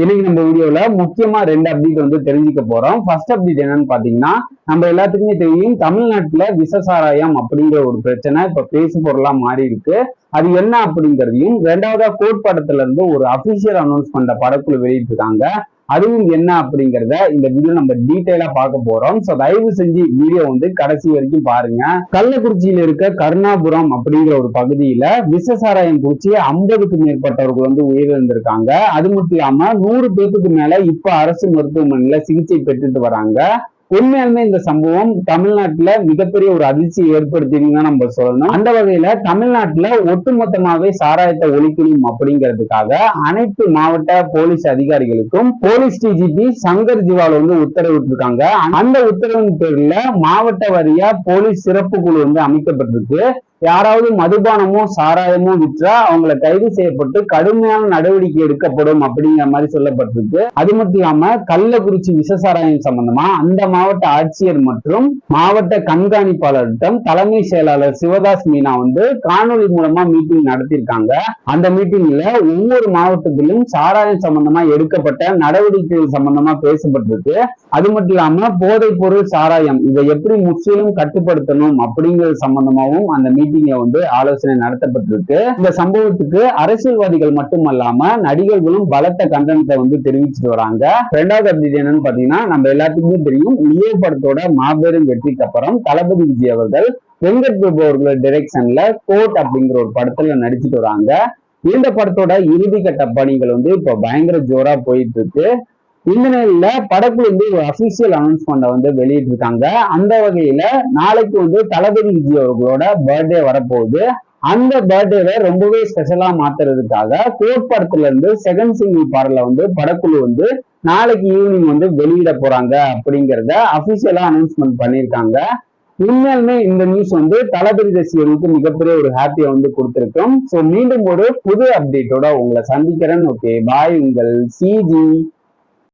இன்னைக்கு நம்ம வீடியோல முக்கியமா ரெண்டு அப்டேட் வந்து தெரிஞ்சுக்க போறோம். ஃபர்ஸ்ட் அப்டேட் என்னன்னு பாத்தீங்கன்னா நம்ம எல்லாத்துக்குமே தெரியும் தமிழ்நாட்டுல விசசாராயம் அப்படிங்கிற ஒரு பிரச்சனை இப்ப பேசு பொருளா மாறி இருக்கு. அது என்ன அப்படிங்கறதையும் ரெண்டாவதா கோட் படத்துல இருந்து ஒரு அபிஷியல் அனௌன்ஸ் பண்ற படக்குழு வெளியிட்டிருக்காங்க. அதுவும் என்ன அப்படிங்கிறத இந்த வீடியோ நம்ம டீட்டெயிலா பார்க்க போறோம். சோ தயவு செஞ்சு வீடியோ வந்து கடைசி வரைக்கும் பாருங்க. கள்ளக்குறிச்சியில இருக்க கருணாபுரம் அப்படிங்கிற ஒரு பகுதியில விசசாராயம் குறிச்சி ஐம்பதுக்கு மேற்பட்டவர்கள் வந்து உயிரிழந்திருக்காங்க. அது மட்டும் இல்லாம நூறு பேத்துக்கு மேல இப்ப அரசு மருத்துவமனையில சிகிச்சை பெற்றுட்டு வராங்க. உண்மையாலுமே இந்த சம்பவம் தமிழ்நாட்டுல மிகப்பெரிய ஒரு அதிர்ச்சியை ஏற்படுத்தின்னு தான் நம்ம சொல்லணும். அந்த வகையில தமிழ்நாட்டுல ஒட்டுமொத்தமாவே சாராயத்தை ஒழிக்கணும் அப்படிங்கிறதுக்காக அனைத்து மாவட்ட போலீஸ் அதிகாரிகளுக்கும் போலீஸ் டிஜிபி சங்கர் ஜிவால் வந்து உத்தரவிட்டிருக்காங்க. அந்த உத்தரவின் பேர்ல மாவட்ட வாரியா போலீஸ் சிறப்பு குழு வந்து அமைக்கப்பட்டிருக்கு. யாராவது மதுபானமோ சாராயமோ விற்றா அவங்கள கைது செய்யப்பட்டு கடுமையான நடவடிக்கை எடுக்கப்படும் அப்படிங்கிற மாதிரி சொல்லப்பட்டிருக்கு. அது மட்டும் இல்லாம கள்ளக்குறிச்சி விஷசாராயம் சம்பந்தமா அந்த மாவட்ட ஆட்சியர் மற்றும் மாவட்ட கண்காணிப்பாளரிடம் தலைமை செயலாளர் சிவதாஸ் மீனா வந்து காணொலி மூலமா மீட்டிங் நடத்தியிருக்காங்க. அந்த மீட்டிங்ல ஒவ்வொரு மாவட்டத்திலும் சாராயம் சம்பந்தமா எடுக்கப்பட்ட நடவடிக்கைகள் சம்பந்தமா பேசப்பட்டிருக்கு. அது மட்டும் இல்லாம போதைப் பொருள் சாராயம் இதை எப்படி முற்றிலும் கட்டுப்படுத்தணும் அப்படிங்கிறது சம்பந்தமாவும் அந்த மீட்டிங்ல வந்து ஆலோசனை நடத்தப்பட்டிருக்கு. இந்த சம்பவத்துக்கு அரசியல்வாதிகள் மட்டுமல்லாம நடிகர்களும் பலத்த கண்டனத்தை வந்து தெரிவிச்சிட்டு வராங்க. ரெண்டாவது அப்டேட் என்னன்னு பாத்தீங்கன்னா நம்ம எல்லாத்துக்குமே தெரியும். லியோ படத்தோட மாபெரும் வெற்றிக்கு அப்புறம் தளபதி விஜய் அவர்கள் வெங்கட் பிரபு அவர்களோட டைரக்ஷன்ல கோட் அப்படிங்கிற ஒரு படத்துல நடிச்சிட்டு வராங்க. இந்த படத்தோட இறுதி கட்ட பணிகள் வந்து இப்போ பயங்கர ஜோரா போயிட்டு இருக்கு. இந்த நிலையில படக்குழு வந்து ஒரு அபிஷியல் அனௌன்ஸ்மெண்ட்டை வந்து வெளியிட்டிருக்காங்க. அந்த வகையில நாளைக்கு வந்து தளபதி விஜய் அவர்களோட பர்த்டே வரப்போகுது. அந்த பர்த்டேவை ரொம்பவே ஸ்பெஷலா மாத்துறதுக்காக கோட் படத்துல இருந்து செகண்ட் சிங்கிள் பாடல வந்து படக்குழு வந்து நாளைக்கு ஈவினிங் வந்து வெளியிட போறாங்க அப்படிங்கிறத அபிஷியலா அனௌன்ஸ்மெண்ட் பண்ணியிருக்காங்க. உண்மையாலுமே இந்த நியூஸ் வந்து தளபதி ரசிகர்களுக்கு மிகப்பெரிய ஒரு ஹாப்பியை வந்து கொடுத்துருக்கோம். ஸோ மீண்டும் ஒரு புது அப்டேட்டோட உங்களை சந்திக்கிறேன். ஓகே பாய் உங்கள் சிஜி